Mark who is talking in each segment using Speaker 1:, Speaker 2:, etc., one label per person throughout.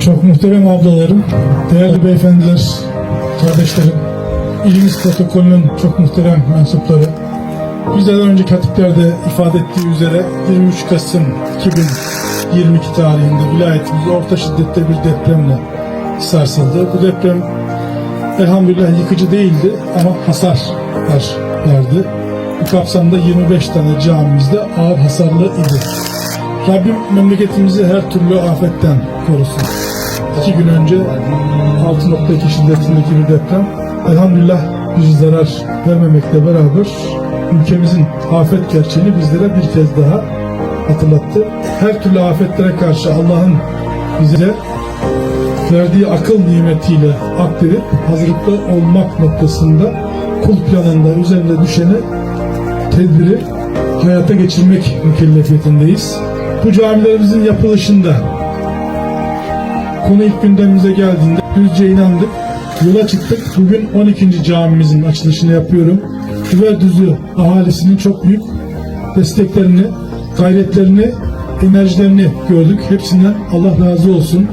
Speaker 1: Çok muhterem ablalarım, değerli beyefendiler, kardeşlerim, ilimiz protokolünün çok muhterem mensupları, bizden önceki hatiplerde ifade ettiği üzere 23 Kasım 2022 tarihinde vilayetimiz orta şiddette bir depremle sarsıldı. Bu deprem elhamdülillah yıkıcı değildi ama hasar verdi. Kapsamda 25 tane camimizde ağır hasarlı idi. Rabbim memleketimizi her türlü afetten korusun. İki gün önce 6.2 şiddetindeki bir deprem elhamdülillah bir zarar vermemekle beraber ülkemizin afet gerçeğini bizlere bir kez daha hatırlattı. Her türlü afetlere karşı Allah'ın bize verdiği akıl nimetiyle aktarıp hazırlıklı olmak noktasında kul planında üzerine düşeni tedbiri hayata geçirmek mükellefiyetindeyiz. Bu camilerimizin yapılışında konu ilk gündemimize geldiğinde düzce inandık. Yola çıktık. Bugün 12. camimizin açılışını yapıyorum. Düzü ahalisinin çok büyük desteklerini, gayretlerini, enerjilerini gördük. Hepsinden Allah razı olsun.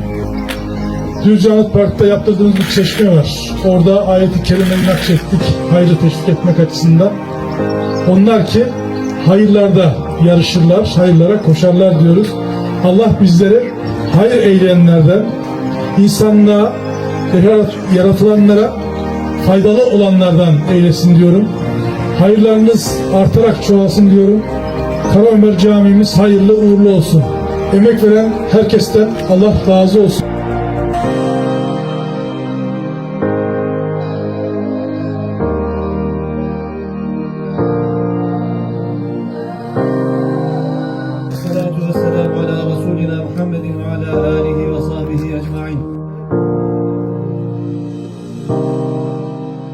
Speaker 1: Düzce Anıt Park'ta yaptırdığımız bir çeşme var. Orada ayet-i kerimeyi nakşettik. Hayrı teşvik etmek açısından. Onlar ki hayırlarda yarışırlar, hayırlara koşarlar diyoruz. Allah bizlere hayır eyleyenlerden, insanlığa, yaratılanlara faydalı olanlardan eylesin diyorum. Hayırlarınız artarak çoğalsın diyorum. Kara Ömer Camimiz hayırlı uğurlu olsun. Emek veren herkesten Allah razı olsun.
Speaker 2: محمد وعلى آله